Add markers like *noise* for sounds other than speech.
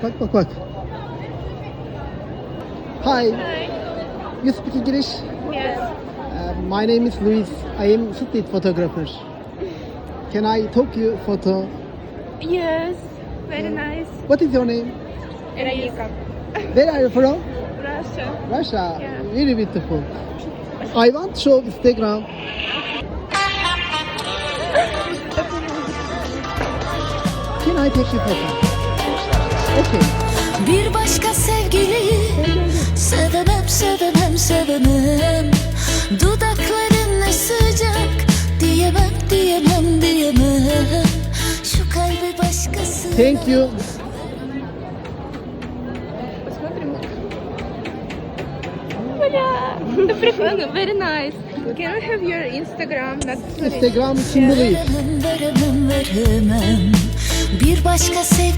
Bak bak bak. Hi. Hi. You speak English? Yes. Uh, my name is Luis. I am street photographer. Can I talk you photo? Yes. Very nice. What is your name? Erika. Where are you from? Russia. Russia. Yeah. Very beautiful. I want to show Instagram. *laughs* Can I take your photo? Okey. Bir başka sevgili sevemem sevemem sevemem Dudakların ne sıcak diyemem diyemem diyemem Şu kalbi başkası Thank you. Very nice. Can I have your Instagram? Instagram için bulayım. Bir başka sevgili